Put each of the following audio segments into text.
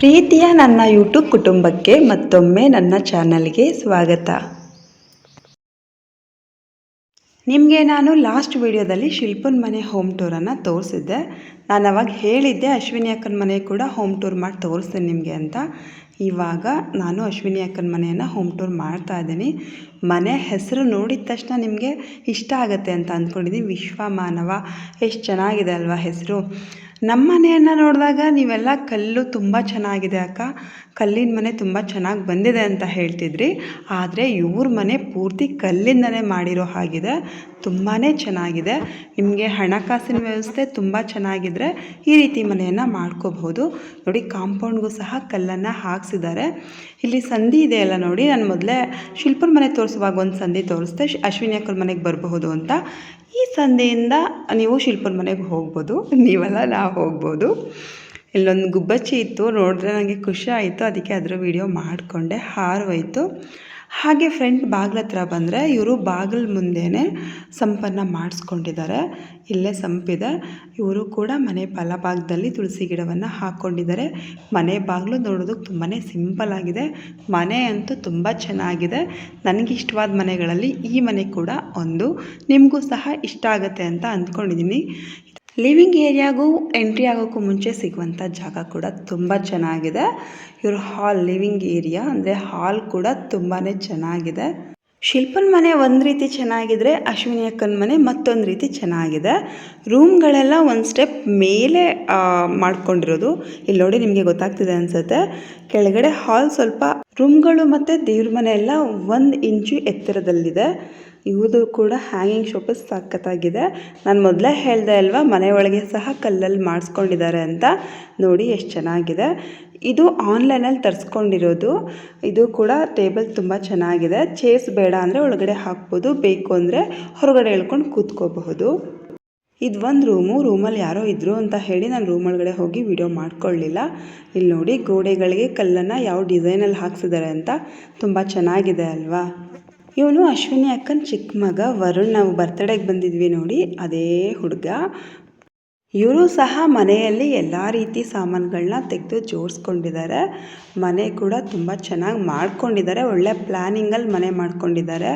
ಪ್ರೀತಿಯ ನನ್ನ ಯೂಟ್ಯೂಬ್ ಕುಟುಂಬಕ್ಕೆ ಮತ್ತೊಮ್ಮೆ ನನ್ನ ಚಾನಲ್ಗೆ ಸ್ವಾಗತ. ನಿಮಗೆ ನಾನು ಲಾಸ್ಟ್ ವಿಡಿಯೋದಲ್ಲಿ ಶಿಲ್ಪನ ಮನೆ ಹೋಮ್ ಟೂರನ್ನು ತೋರಿಸಿದ್ದೆ. ನಾನು ಅವಾಗ ಹೇಳಿದ್ದೆ, ಅಶ್ವಿನಿ ಅಕ್ಕನ ಮನೆ ಕೂಡ ಹೋಮ್ ಟೂರ್ ಮಾಡಿ ತೋರಿಸ್ತೀನಿ ನಿಮಗೆ ಅಂತ. ಇವಾಗ ನಾನು ಅಶ್ವಿನಿ ಅಕ್ಕನ ಮನೆಯನ್ನು ಹೋಮ್ ಟೂರ್ ಮಾಡ್ತಾ ಇದ್ದೀನಿ. ಮನೆ ಹೆಸರು ನೋಡಿದ ತಕ್ಷಣ ನಿಮಗೆ ಇಷ್ಟ ಆಗುತ್ತೆ ಅಂತ ಅಂದ್ಕೊಂಡಿದ್ದೀನಿ. ವಿಶ್ವ ಮಾನವ ಎಷ್ಟು ಚೆನ್ನಾಗಿದೆ ಅಲ್ವಾ ಹೆಸರು. ನಮ್ಮ ಮನೆಯನ್ನು ನೋಡಿದಾಗ ನೀವೆಲ್ಲ ಕಲ್ಲು ತುಂಬ ಚೆನ್ನಾಗಿದೆ ಅಕ್ಕ. ಕಲ್ಲಿನ ಮನೆ ತುಂಬ ಚೆನ್ನಾಗಿ ಬಂದಿದೆ ಅಂತ ಹೇಳ್ತಿದ್ರಿ. ಆದರೆ ಇವ್ರ ಮನೆ ಪೂರ್ತಿ ಕಲ್ಲಿಂದಲೇ ಮಾಡಿರೋ ಹಾಗಿದೆ. ತುಂಬಾ ಚೆನ್ನಾಗಿದೆ. ನಿಮಗೆ ಹಣಕಾಸಿನ ವ್ಯವಸ್ಥೆ ತುಂಬ ಚೆನ್ನಾಗಿದ್ದರೆ ಈ ರೀತಿ ಮನೆಯನ್ನು ಮಾಡ್ಕೋಬಹುದು. ನೋಡಿ, ಕಾಂಪೌಂಡ್ಗೂ ಸಹ ಕಲ್ಲನ್ನು ಹಾಕ್ಸಿದ್ದಾರೆ. ಇಲ್ಲಿ ಸಂಧಿ ಇದೆಯಲ್ಲ ನೋಡಿ, ನಾನು ಮೊದಲೇ ಶಿಲ್ಪರ ಮನೆ ತೋರಿಸುವಾಗ ಒಂದು ಸಂಧಿ ತೋರಿಸ್ದೆ ಅಶ್ವಿನಿ ಅಕ್ಕರ ಮನೆಗೆ ಬರಬಹುದು ಅಂತ. ಈ ಸಂಧಿಯಿಂದ ನೀವು ಶಿಲ್ಪರ ಮನೆಗೆ ಹೋಗ್ಬೋದು. ನೀವೆಲ್ಲ, ನಾವು ಹೋಗ್ಬೋದು. ಇಲ್ಲೊಂದು ಗುಬ್ಬಚ್ಚಿ ಇತ್ತು, ನೋಡಿದ್ರೆ ನನಗೆ ಖುಷಿ ಆಯಿತು. ಅದಕ್ಕೆ ಅದರ ವಿಡಿಯೋ ಮಾಡಿಕೊಂಡೆ, ಹಾರೋಯ್ತು. ಹಾಗೆ ಫ್ರೆಂಡ್ ಬಾಗಿಲ ಹತ್ರ ಬಂದರೆ ಇವರು ಬಾಗಿಲ ಮುಂದೆನೇ ಸಂಪನ್ನು ಮಾಡಿಸ್ಕೊಂಡಿದ್ದಾರೆ. ಇಲ್ಲೇ ಸಂಪಿದೆ. ಇವರು ಕೂಡ ಮನೆ ಬಲಭಾಗದಲ್ಲಿ ತುಳಸಿ ಗಿಡವನ್ನು ಹಾಕ್ಕೊಂಡಿದ್ದಾರೆ ಮನೆ ಬಾಗಿಲು ನೋಡೋದಕ್ಕೆ ತುಂಬಾ ಸಿಂಪಲ್ ಆಗಿದೆ. ಮನೆ ಅಂತೂ ತುಂಬ ಚೆನ್ನಾಗಿದೆ. ನನಗೆ ಇಷ್ಟವಾದ ಮನೆಗಳಲ್ಲಿ ಈ ಮನೆ ಕೂಡ ಒಂದು. ನಿಮಗೂ ಸಹ ಇಷ್ಟ ಆಗುತ್ತೆ ಅಂತ ಅಂದ್ಕೊಂಡಿದ್ದೀನಿ ಲಿವಿಂಗ್ ಏರಿಯಾಗೂ ಎಂಟ್ರಿ ಆಗೋಕ್ಕೂ ಮುಂಚೆ ಸಿಗುವಂಥ ಜಾಗ ಕೂಡ ತುಂಬ ಚೆನ್ನಾಗಿದೆ. ಇವ್ರ ಹಾಲ್ ಲಿವಿಂಗ್ ಏರಿಯಾ ಅಂದರೆ ಹಾಲ್ ಕೂಡ ತುಂಬಾ ಚೆನ್ನಾಗಿದೆ. ಶಿಲ್ಪನ ಮನೆ ಒಂದು ರೀತಿ ಚೆನ್ನಾಗಿದ್ರೆ ಅಶ್ವಿನಿ ಅಕ್ಕನ ಮನೆ ಮತ್ತೊಂದು ರೀತಿ ಚೆನ್ನಾಗಿದೆ. ರೂಮ್ಗಳೆಲ್ಲ ಒಂದು ಸ್ಟೆಪ್ ಮೇಲೆ ಮಾಡ್ಕೊಂಡಿರೋದು. ಇಲ್ಲಿ ನೋಡಿ ನಿಮಗೆ ಗೊತ್ತಾಗ್ತಿದೆ ಅನಿಸುತ್ತೆ. ಕೆಳಗಡೆ ಹಾಲ್ ಸ್ವಲ್ಪ ರೂಮ್ಗಳು ಮತ್ತು ದೇವ್ರ ಮನೆ ಎಲ್ಲ ಒಂದು ಇಂಚು ಎತ್ತರದಲ್ಲಿದೆ. ಇವುದು ಕೂಡ ಹ್ಯಾಂಗಿಂಗ್ ಶೋಪಸ್ ಸಖತ್ತಾಗಿದೆ. ನಾನು ಮೊದಲೇ ಹೇಳಿದೆ ಅಲ್ವಾ, ಮನೆ ಒಳಗೆ ಸಹ ಕಲ್ಲಲ್ಲಿ ಮಾಡಿಸ್ಕೊಂಡಿದ್ದಾರೆ ಅಂತ. ನೋಡಿ ಎಷ್ಟು ಚೆನ್ನಾಗಿದೆ. ಇದು ಆನ್ಲೈನಲ್ಲಿ ತರಿಸ್ಕೊಂಡಿರೋದು. ಇದು ಕೂಡ ಟೇಬಲ್ ತುಂಬ ಚೆನ್ನಾಗಿದೆ. ಚೇರ್ಸ್ ಬೇಡ ಅಂದರೆ ಒಳಗಡೆ ಹಾಕ್ಬೋದು, ಬೇಕು ಅಂದರೆ ಹೊರಗಡೆ ಹೇಳ್ಕೊಂಡು ಕೂತ್ಕೋಬಹುದು. ಇದು ಒಂದು ರೂಮು ರೂಮಲ್ಲಿ ಯಾರೋ ಇದ್ದರು ಅಂತ ಹೇಳಿ ನಾನು ರೂಮ್ ಒಳಗಡೆ ಹೋಗಿ ವಿಡಿಯೋ ಮಾಡ್ಕೊಳ್ಳಿಲ್ಲ. ಇಲ್ಲಿ ನೋಡಿ ಗೋಡೆಗಳಿಗೆ ಕಲ್ಲನ್ನು ಯಾವ ಡಿಸೈನಲ್ಲಿ ಹಾಕ್ಸಿದ್ದಾರೆ ಅಂತ. ತುಂಬ ಚೆನ್ನಾಗಿದೆ ಅಲ್ವಾ? ಇವನು ಅಶ್ವಿನಿ ಅಕ್ಕನ ಚಿಕ್ಕ ಮಗ. ವರುಣ್ ನಾವು ಬರ್ತಡೇಗೆ ಬಂದಿದ್ವಿ ನೋಡಿ, ಅದೇ ಹುಡುಗ. ಇವರು ಸಹ ಮನೆಯಲ್ಲಿ ಎಲ್ಲ ರೀತಿ ಸಾಮಾನುಗಳನ್ನ ತೆಗೆದು ಜೋಡಿಸ್ಕೊಂಡಿದ್ದಾರೆ ಮನೆ ಕೂಡ ತುಂಬ ಚೆನ್ನಾಗಿ ಮಾಡ್ಕೊಂಡಿದ್ದಾರೆ ಒಳ್ಳೆ ಪ್ಲ್ಯಾನಿಂಗಲ್ಲಿ ಮನೆ ಮಾಡ್ಕೊಂಡಿದ್ದಾರೆ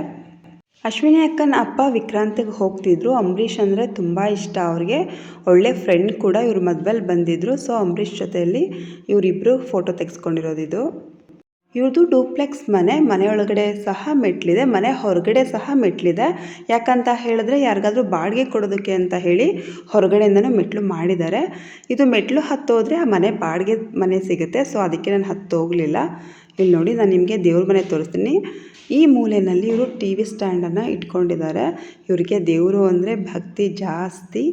ಅಶ್ವಿನಿ ಅಕ್ಕನ ಅಪ್ಪ ವಿಕ್ರಾಂತಿಗೆ ಹೋಗ್ತಿದ್ರು. ಅಂಬರೀಷ್ ಅಂದರೆ ತುಂಬ ಇಷ್ಟ ಅವ್ರಿಗೆ. ಒಳ್ಳೆ ಫ್ರೆಂಡ್ ಕೂಡ ಇವ್ರ ಮದುವೆಲಿ ಬಂದಿದ್ದರು ಸೊ ಅಂಬರೀಷ್ ಜೊತೆಯಲ್ಲಿ ಇವರಿಬ್ಬರು ಫೋಟೋ ತೆಗೆಸ್ಕೊಂಡಿರೋದಿದು ಇವ್ರದ್ದು ಡೂಪ್ಲೆಕ್ಸ್ ಮನೆ ಮನೆ ಒಳಗಡೆ ಸಹ ಮೆಟ್ಲಿದೆ, ಮನೆ ಹೊರಗಡೆ ಸಹ ಮೆಟ್ಲಿದೆ. ಯಾಕಂತ ಹೇಳಿದ್ರೆ ಯಾರಿಗಾದ್ರೂ ಬಾಡಿಗೆ ಕೊಡೋದಕ್ಕೆ ಅಂತ ಹೇಳಿ ಹೊರಗಡೆಯಿಂದನೂ ಮೆಟ್ಲು ಮಾಡಿದ್ದಾರೆ. ಇದು ಮೆಟ್ಲು ಹತ್ತೋದ್ರೆ ಆ ಮನೆ ಬಾಡಿಗೆ ಮನೆ ಸಿಗುತ್ತೆ ಸೊ ಅದಕ್ಕೆ ನಾನು ಹತ್ತು ಹೋಗಲಿಲ್ಲ. ಇಲ್ಲಿ ನೋಡಿ, ನಾನು ನಿಮಗೆ ದೇವ್ರ ಮನೆ ತೋರಿಸ್ತೀನಿ. ಈ ಮೂಲೆಯಲ್ಲಿ ಇವರು ಟಿ ವಿ ಸ್ಟ್ಯಾಂಡನ್ನು ಇಟ್ಕೊಂಡಿದ್ದಾರೆ. ಇವರಿಗೆ ದೇವರು ಅಂದರೆ ಭಕ್ತಿ ಜಾಸ್ತಿ.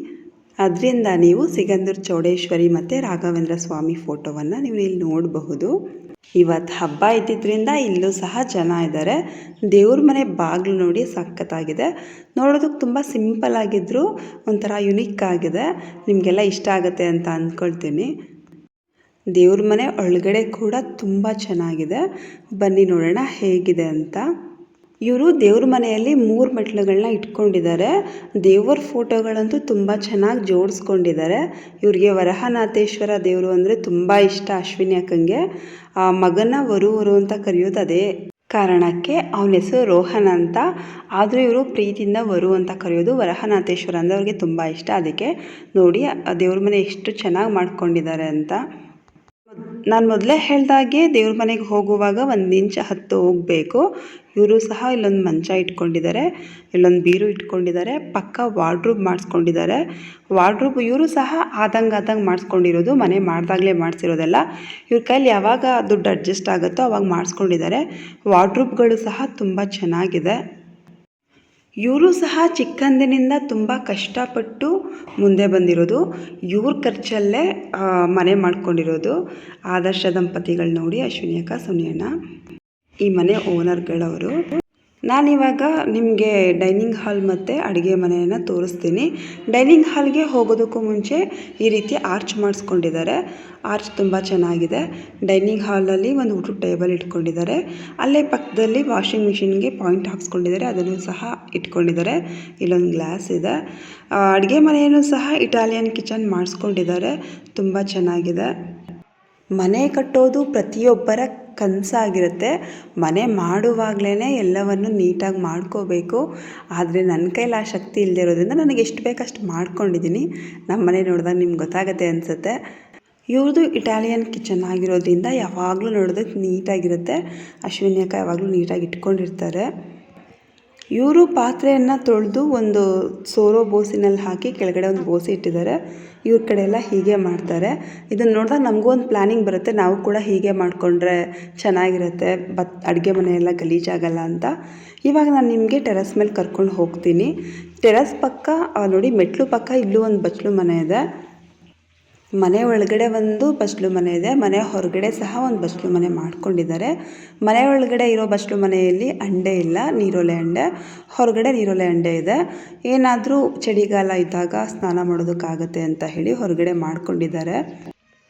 ಅದರಿಂದ ನೀವು ಸಿಗಂದೂರು ಚೌಡೇಶ್ವರಿ ಮತ್ತು ರಾಘವೇಂದ್ರ ಸ್ವಾಮಿ ಫೋಟೋವನ್ನು ನೀವು ಇಲ್ಲಿ ನೋಡಬಹುದು. ಇವತ್ತು ಹಬ್ಬ ಇದ್ದಿದ್ದರಿಂದ ಇಲ್ಲೂ ಸಹ ಜನ ಇದ್ದಾರೆ ದೇವ್ರ ಮನೆ ಬಾಗಿಲು ನೋಡಿ ಸಖತ್ತಾಗಿದೆ. ನೋಡೋದಕ್ಕೆ ತುಂಬ ಸಿಂಪಲ್ ಆಗಿದ್ರು, ಒಂಥರ ಯುನಿಕ್ ಆಗಿದೆ. ನಿಮಗೆಲ್ಲ ಇಷ್ಟ ಆಗುತ್ತೆ ಅಂತ ಅಂದ್ಕೊಳ್ತೀನಿ ದೇವ್ರ ಮನೆ ಒಳಗಡೆ ಕೂಡ ತುಂಬ ಚೆನ್ನಾಗಿದೆ. ಬನ್ನಿ ನೋಡೋಣ ಹೇಗಿದೆ ಅಂತ. ಇವರು ದೇವ್ರ ಮನೆಯಲ್ಲಿ ಮೂರು ಮೆಟ್ಲುಗಳನ್ನ ಇಟ್ಕೊಂಡಿದ್ದಾರೆ ದೇವರ ಫೋಟೋಗಳಂತೂ ತುಂಬ ಚೆನ್ನಾಗಿ ಜೋಡಿಸ್ಕೊಂಡಿದ್ದಾರೆ ಇವರಿಗೆ ವರಹನಾಥೇಶ್ವರ ದೇವರು ಅಂದರೆ ತುಂಬ ಇಷ್ಟ ಅಶ್ವಿನಿ ಅಕ್ಕಂಗೆ. ಆ ಮಗನ ವರುವರು ವರು ಅಂತ ಕರೆಯೋದು ಅದೇ ಕಾರಣಕ್ಕೆ ಅವನ ಹೆಸರು ರೋಹನ್ ಅಂತ. ಆದರೂ ಇವರು ಪ್ರೀತಿಯಿಂದ ವರು ಅಂತ ಕರೆಯೋದು ವರಹನಾಥೇಶ್ವರ ಅಂದರೆ ಅವ್ರಿಗೆ ತುಂಬ ಇಷ್ಟ. ಅದಕ್ಕೆ ನೋಡಿ ದೇವ್ರ ಮನೆ ಎಷ್ಟು ಚೆನ್ನಾಗಿ ಮಾಡ್ಕೊಂಡಿದ್ದಾರೆ ಅಂತ. ನಾನು ಮೊದಲೇ ಹೇಳ್ದಾಗೆ ದೇವ್ರ ಮನೆಗೆ ಹೋಗುವಾಗ ಒಂದು ಇಂಚ್ ಹತ್ತು ಹೋಗಬೇಕು. ಇವರು ಸಹ ಇಲ್ಲೊಂದು ಮಂಚ ಇಟ್ಕೊಂಡಿದ್ದಾರೆ ಇಲ್ಲೊಂದು ಬೀರು ಇಟ್ಕೊಂಡಿದ್ದಾರೆ ಪಕ್ಕ ವಾರ್ಡ್ರೂಬ್ ಮಾಡಿಸ್ಕೊಂಡಿದ್ದಾರೆ ವಾರ್ಡ್ರೂಬ್ ಇವರು ಸಹ ಆದಂಗೆ ಆದಂಗೆ ಮಾಡಿಸ್ಕೊಂಡಿರೋದು, ಮನೆ ಮಾಡಿದಾಗಲೇ ಮಾಡಿಸಿರೋದೆಲ್ಲ. ಇವ್ರ ಕೈಲಿ ಯಾವಾಗ ದುಡ್ಡು ಅಡ್ಜಸ್ಟ್ ಆಗುತ್ತೋ ಅವಾಗ ಮಾಡಿಸ್ಕೊಂಡಿದ್ದಾರೆ ವಾರ್ಡ್ರೂಬ್ಗಳು ಸಹ ತುಂಬ ಚೆನ್ನಾಗಿದೆ. ಇವರು ಸಹ ಚಿಕ್ಕಂದಿನಿಂದ ತುಂಬ ಕಷ್ಟಪಟ್ಟು ಮುಂದೆ ಬಂದಿರೋದು. ಇವ್ರ ಖರ್ಚಲ್ಲೇ ಮನೆ ಮಾಡ್ಕೊಂಡಿರೋದು. ಆದರ್ಶ ದಂಪತಿಗಳು ನೋಡಿ ಅಶ್ವಿನಿ ಅಕ್ಕ ಸುನಿಯಣ್ಣ ಈ ಮನೆ ಓನರ್ಗಳವರು ನಾನಿವಾಗ ನಿಮಗೆ ಡೈನಿಂಗ್ ಹಾಲ್ ಮತ್ತು ಅಡುಗೆ ಮನೆಯನ್ನು ತೋರಿಸ್ತೀನಿ. ಡೈನಿಂಗ್ ಹಾಲ್ಗೆ ಹೋಗೋದಕ್ಕೂ ಮುಂಚೆ ಈ ರೀತಿ ಆರ್ಚ್ ಮಾಡಿಸ್ಕೊಂಡಿದ್ದಾರೆ. ಆರ್ಚ್ ತುಂಬ ಚೆನ್ನಾಗಿದೆ. ಡೈನಿಂಗ್ ಹಾಲಲ್ಲಿ ಒಂದು ಊಟ ಟೇಬಲ್ ಇಟ್ಕೊಂಡಿದ್ದಾರೆ. ಅಲ್ಲೇ ಪಕ್ಕದಲ್ಲಿ ವಾಷಿಂಗ್ ಮಿಷಿನ್ಗೆ ಪಾಯಿಂಟ್ ಹಾಕ್ಸ್ಕೊಂಡಿದ್ದಾರೆ. ಅದನ್ನು ಸಹ ಇಟ್ಕೊಂಡಿದ್ದಾರೆ. ಇಲ್ಲೊಂದು ಗ್ಲಾಸ್ ಇದೆ. ಅಡುಗೆ ಮನೆಯನ್ನು ಸಹ ಇಟಾಲಿಯನ್ ಕಿಚನ್ ಮಾಡಿಸ್ಕೊಂಡಿದ್ದಾರೆ. ತುಂಬ ಚೆನ್ನಾಗಿದೆ. ಮನೆ ಕಟ್ಟೋದು ಪ್ರತಿಯೊಬ್ಬರ ಕನಸಾಗಿರುತ್ತೆ. ಮನೆ ಮಾಡುವಾಗಲೇ ಎಲ್ಲವನ್ನು ನೀಟಾಗಿ ಮಾಡ್ಕೋಬೇಕು. ಆದರೆ ನನ್ನ ಕೈಲಿ ಆ ಶಕ್ತಿ ಇಲ್ಲದೆ ಇರೋದ್ರಿಂದ ನನಗೆ ಎಷ್ಟು ಬೇಕಷ್ಟು ಮಾಡ್ಕೊಂಡಿದ್ದೀನಿ. ನಮ್ಮ ಮನೆ ನೋಡಿದಾಗ ನಿಮ್ಗೆ ಗೊತ್ತಾಗುತ್ತೆ ಅನಿಸುತ್ತೆ. ಇವ್ರದ್ದು ಇಟಾಲಿಯನ್ ಕಿಚನ್ ಆಗಿರೋದ್ರಿಂದ ಯಾವಾಗಲೂ ನೋಡೋದಕ್ಕೆ ನೀಟಾಗಿರುತ್ತೆ. ಅಶ್ವಿನಿ ಅಕ್ಕ ಯಾವಾಗಲೂ ನೀಟಾಗಿ ಇಟ್ಕೊಂಡಿರ್ತಾರೆ. ಇವರು ಪಾತ್ರೆಯನ್ನು ತೊಳೆದು ಒಂದು ಸೋರೋ ಬೋಸಿನಲ್ಲಿ ಹಾಕಿ ಕೆಳಗಡೆ ಒಂದು ಬೋಸಿ ಇಟ್ಟಿದ್ದಾರೆ. ಇವ್ರ ಕಡೆ ಎಲ್ಲ ಹೀಗೆ ಮಾಡ್ತಾರೆ. ಇದನ್ನು ನೋಡಿದಾಗ ನಮಗೂ ಒಂದು ಪ್ಲ್ಯಾನಿಂಗ್ ಬರುತ್ತೆ. ನಾವು ಕೂಡ ಹೀಗೆ ಮಾಡಿಕೊಂಡ್ರೆ ಚೆನ್ನಾಗಿರುತ್ತೆ. ಬತ್, ಅಡುಗೆ ಮನೆಯೆಲ್ಲ ಗಲೀಜಾಗಲ್ಲ ಅಂತ. ಇವಾಗ ನಾನು ನಿಮಗೆ ಟೆರಸ್ ಮೇಲೆ ಕರ್ಕೊಂಡು ಹೋಗ್ತೀನಿ. ಟೆರಸ್ ಪಕ್ಕ ನೋಡಿ ಮೆಟ್ಲು ಪಕ್ಕ ಇಲ್ಲೂ ಒಂದು ಬಚ್ಚಲು ಮನೆ ಇದೆ. ಮನೆ ಒಳಗಡೆ ಒಂದು ಬಸ್ಲು ಮನೆ ಇದೆ. ಮನೆ ಹೊರಗಡೆ ಸಹ ಒಂದು ಬಸ್ಲು ಮನೆ ಮಾಡ್ಕೊಂಡಿದ್ದಾರೆ. ಮನೆ ಒಳಗಡೆ ಇರೋ ಬಚ್ಚಲು ಮನೆಯಲ್ಲಿ ಅಂಡೆ ಇಲ್ಲ, ನೀರೊಲೆ ಅಂಡೆ. ಹೊರಗಡೆ ನೀರೊಲೆ ಅಂಡೆ ಇದೆ. ಏನಾದರೂ ಚಳಿಗಾಲ ಇದ್ದಾಗ ಸ್ನಾನ ಮಾಡೋದಕ್ಕಾಗತ್ತೆ ಅಂತ ಹೇಳಿ ಹೊರಗಡೆ ಮಾಡ್ಕೊಂಡಿದ್ದಾರೆ.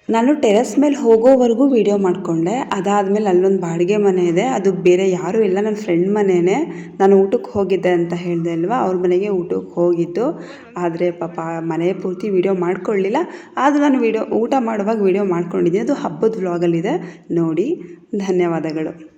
ನಾನು ಟೆರೆಸ್ ಮೇಲೆ ಹೋಗೋವರೆಗೂ ವೀಡಿಯೋ ಮಾಡಿಕೊಂಡೆ. ಅದಾದಮೇಲೆ ಅಲ್ಲೊಂದು ಬಾಡಿಗೆ ಮನೆ ಇದೆ. ಅದು ಬೇರೆ ಯಾರೂ ಇಲ್ಲ. ನನ್ನ ಫ್ರೆಂಡ್ ಮನೆಯೇ ನಾನು ಊಟಕ್ಕೆ ಹೋಗಿದ್ದೆ ಅಂತ ಹೇಳಿದೆ ಅಲ್ವಾ? ಅವ್ರ ಮನೆಗೆ ಊಟಕ್ಕೆ ಹೋಗಿದ್ದು. ಆದರೆ ಪಾಪ ಮನೆ ಪೂರ್ತಿ ವೀಡಿಯೋ ಮಾಡ್ಕೊಳ್ಳಿಲ್ಲ. ಆದರೂ ನಾನು ವೀಡಿಯೋ ಊಟ ಮಾಡುವಾಗ ವೀಡಿಯೋ ಮಾಡ್ಕೊಂಡಿದ್ದೀನಿ. ಅದು ಹಬ್ಬದ ವ್ಲಾಗಲ್ಲಿದೆ ನೋಡಿ, ಧನ್ಯವಾದಗಳು.